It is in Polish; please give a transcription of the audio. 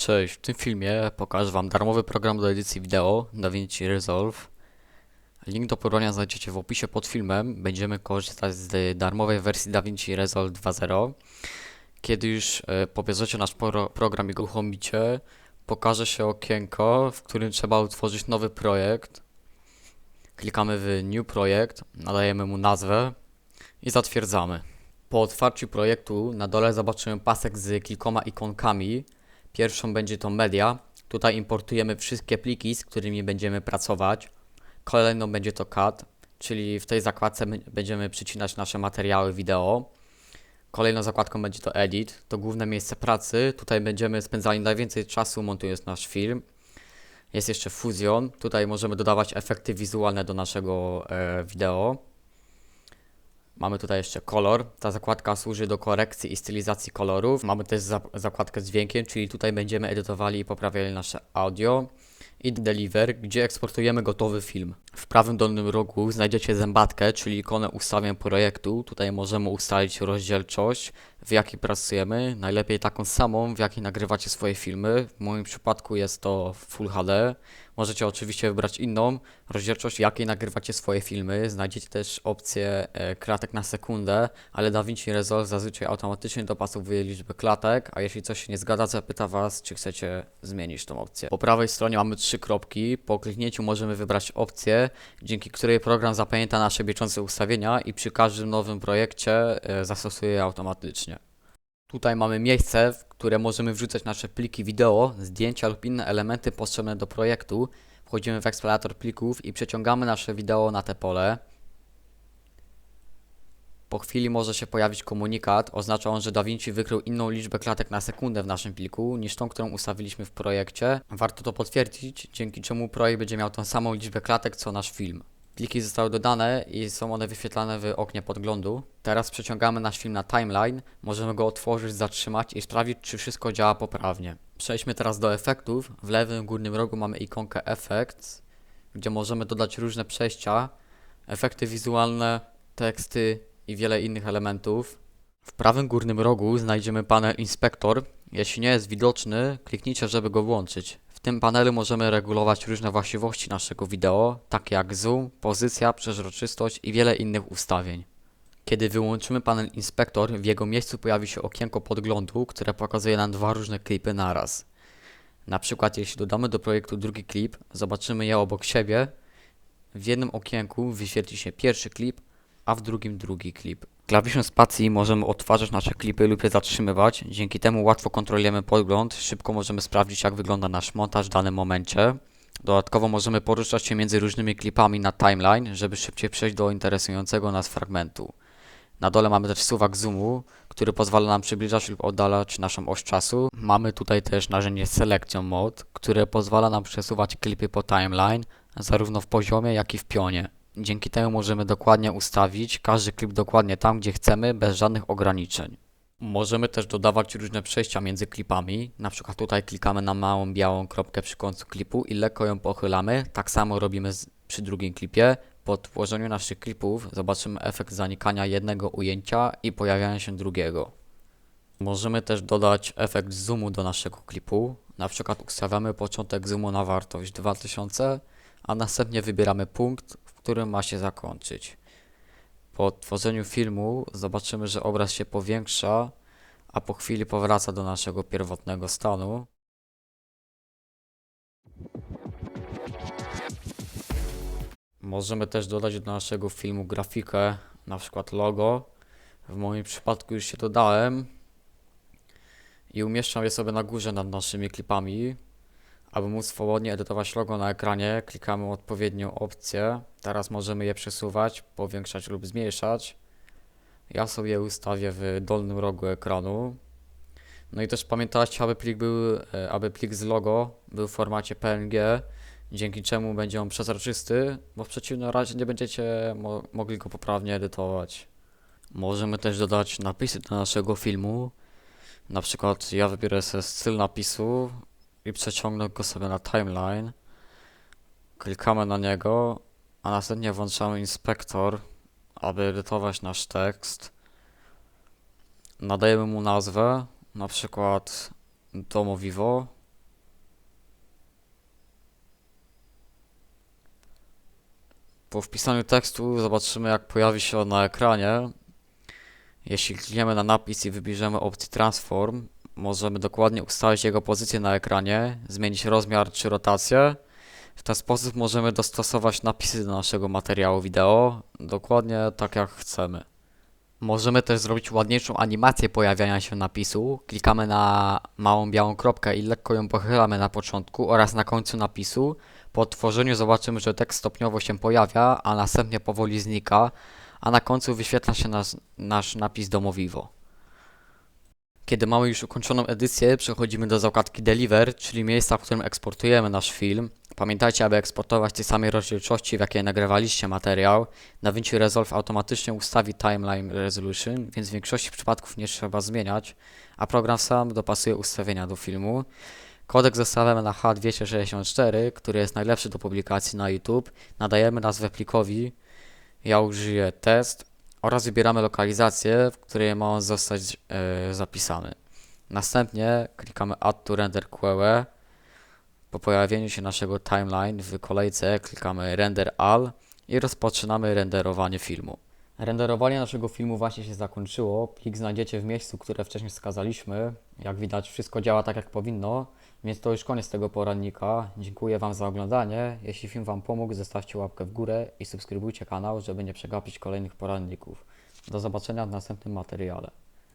Cześć, w tym filmie pokażę Wam darmowy program do edycji wideo DaVinci Resolve. Link do pobrania znajdziecie w opisie pod filmem. Będziemy korzystać z darmowej wersji DaVinci Resolve 2.0. Kiedy już e, pobierzecie nasz pro program i go uruchomicie, pokaże się okienko, w którym trzeba utworzyć nowy projekt. Klikamy w New Projekt, nadajemy mu nazwę i zatwierdzamy. Po otwarciu projektu na dole zobaczymy pasek z kilkoma ikonkami. Pierwszą będzie to media. Tutaj importujemy wszystkie pliki, z którymi będziemy pracować. Kolejną będzie to cut, czyli w tej zakładce my- będziemy przycinać nasze materiały wideo. Kolejną zakładką będzie to edit, to główne miejsce pracy. Tutaj będziemy spędzali najwięcej czasu montując nasz film. Jest jeszcze Fusion, tutaj możemy dodawać efekty wizualne do naszego e, wideo. Mamy tutaj jeszcze kolor. Ta zakładka służy do korekcji i stylizacji kolorów. Mamy też za zakładkę z dźwiękiem, czyli tutaj będziemy edytowali i poprawiali nasze audio. I deliver, gdzie eksportujemy gotowy film. W prawym dolnym rogu znajdziecie zębatkę, czyli ikonę ustawień projektu. Tutaj możemy ustalić rozdzielczość, w jakiej pracujemy. Najlepiej taką samą, w jakiej nagrywacie swoje filmy. W moim przypadku jest to Full HD. Możecie oczywiście wybrać inną rozdzielczość, jakiej nagrywacie swoje filmy. Znajdziecie też opcję e, klatek na sekundę, ale DaVinci Resolve zazwyczaj automatycznie dopasowuje liczbę klatek, a jeśli coś się nie zgadza, zapyta Was, czy chcecie zmienić tą opcję. Po prawej stronie mamy trzy kropki. Po kliknięciu możemy wybrać opcję, dzięki której program zapamięta nasze bieżące ustawienia i przy każdym nowym projekcie e, zastosuje je automatycznie. Tutaj mamy miejsce, w które możemy wrzucać nasze pliki wideo, zdjęcia lub inne elementy potrzebne do projektu. Wchodzimy w eksplorator plików i przeciągamy nasze wideo na te pole. Po chwili może się pojawić komunikat, oznacza on, że DaVinci wykrył inną liczbę klatek na sekundę w naszym pliku niż tą, którą ustawiliśmy w projekcie. Warto to potwierdzić, dzięki czemu projekt będzie miał tą samą liczbę klatek co nasz film. Pliki zostały dodane i są one wyświetlane w oknie podglądu. Teraz przeciągamy nasz film na timeline, możemy go otworzyć, zatrzymać i sprawdzić, czy wszystko działa poprawnie. Przejdźmy teraz do efektów. W lewym górnym rogu mamy ikonkę Effects, gdzie możemy dodać różne przejścia, efekty wizualne, teksty i wiele innych elementów. W prawym górnym rogu znajdziemy panel Inspektor. Jeśli nie jest widoczny, kliknijcie, żeby go włączyć. W tym panelu możemy regulować różne właściwości naszego wideo, takie jak zoom, pozycja, przeźroczystość i wiele innych ustawień. Kiedy wyłączymy panel Inspektor, w jego miejscu pojawi się okienko podglądu, które pokazuje nam dwa różne klipy naraz. Na przykład jeśli dodamy do projektu drugi klip, zobaczymy je obok siebie. W jednym okienku wyświetli się pierwszy klip, a w drugim drugi klip. Klawiszem spacji możemy odtwarzać nasze klipy lub je zatrzymywać. Dzięki temu łatwo kontrolujemy podgląd, szybko możemy sprawdzić jak wygląda nasz montaż w danym momencie. Dodatkowo możemy poruszać się między różnymi klipami na timeline, żeby szybciej przejść do interesującego nas fragmentu. Na dole mamy też suwak zoomu, który pozwala nam przybliżać lub oddalać naszą oś czasu. Mamy tutaj też narzędzie Selection Mode, które pozwala nam przesuwać klipy po timeline, zarówno w poziomie, jak i w pionie. Dzięki temu możemy dokładnie ustawić każdy klip dokładnie tam, gdzie chcemy, bez żadnych ograniczeń. Możemy też dodawać różne przejścia między klipami. Na przykład tutaj klikamy na małą białą kropkę przy końcu klipu i lekko ją pochylamy. Tak samo robimy przy drugim klipie. Po tworzeniu naszych klipów zobaczymy efekt zanikania jednego ujęcia i pojawiania się drugiego. Możemy też dodać efekt zoomu do naszego klipu. Na przykład ustawiamy początek zoomu na wartość 2000, a następnie wybieramy punkt, w którym ma się zakończyć. Po tworzeniu filmu zobaczymy, że obraz się powiększa, a po chwili powraca do naszego pierwotnego stanu. Możemy też dodać do naszego filmu grafikę, na przykład logo. W moim przypadku już się dodałem i umieszczam je sobie na górze nad naszymi klipami. Aby móc swobodnie edytować logo na ekranie, klikamy odpowiednią opcję. Teraz możemy je przesuwać, powiększać lub zmniejszać. Ja sobie ustawię w dolnym rogu ekranu. No i też pamiętajcie, aby plik, był, e, aby plik z logo był w formacie PNG, dzięki czemu będzie on przezroczysty, bo w przeciwnym razie nie będziecie mo mogli go poprawnie edytować. Możemy też dodać napisy do naszego filmu. Na przykład ja wybiorę sobie styl napisu i przeciągnę go sobie na timeline. Klikamy na niego, a następnie włączamy inspektor, aby edytować nasz tekst. Nadajemy mu nazwę, na przykład domowiwo. Po wpisaniu tekstu zobaczymy jak pojawi się on na ekranie. Jeśli klikniemy na napis i wybierzemy opcję transform, możemy dokładnie ustalić jego pozycję na ekranie, zmienić rozmiar czy rotację. W ten sposób możemy dostosować napisy do naszego materiału wideo, dokładnie tak jak chcemy. Możemy też zrobić ładniejszą animację pojawiania się napisu. Klikamy na małą białą kropkę i lekko ją pochylamy na początku oraz na końcu napisu. Po odtworzeniu zobaczymy, że tekst stopniowo się pojawia, a następnie powoli znika, a na końcu wyświetla się nas, nasz napis domowiwo. Kiedy mamy już ukończoną edycję, przechodzimy do zakładki Deliver, czyli miejsca, w którym eksportujemy nasz film. Pamiętajcie, aby eksportować tej samej rozdzielczości, w jakiej nagrywaliście materiał. DaVinci Resolve automatycznie ustawi Timeline Resolution, więc w większości przypadków nie trzeba zmieniać, a program sam dopasuje ustawienia do filmu. Kodek zostawiamy na H264, który jest najlepszy do publikacji na YouTube. Nadajemy nazwę plikowi, ja użyję test oraz wybieramy lokalizację, w której ma on zostać e, zapisany. Następnie klikamy Add to Render Queue. Po pojawieniu się naszego timeline w kolejce klikamy Render All i rozpoczynamy renderowanie filmu. Renderowanie naszego filmu właśnie się zakończyło. Plik znajdziecie w miejscu, które wcześniej wskazaliśmy. Jak widać, wszystko działa tak jak powinno, więc to już koniec tego poradnika. Dziękuję Wam za oglądanie. Jeśli film Wam pomógł, zostawcie łapkę w górę i subskrybujcie kanał, żeby nie przegapić kolejnych poradników. Do zobaczenia w następnym materiale.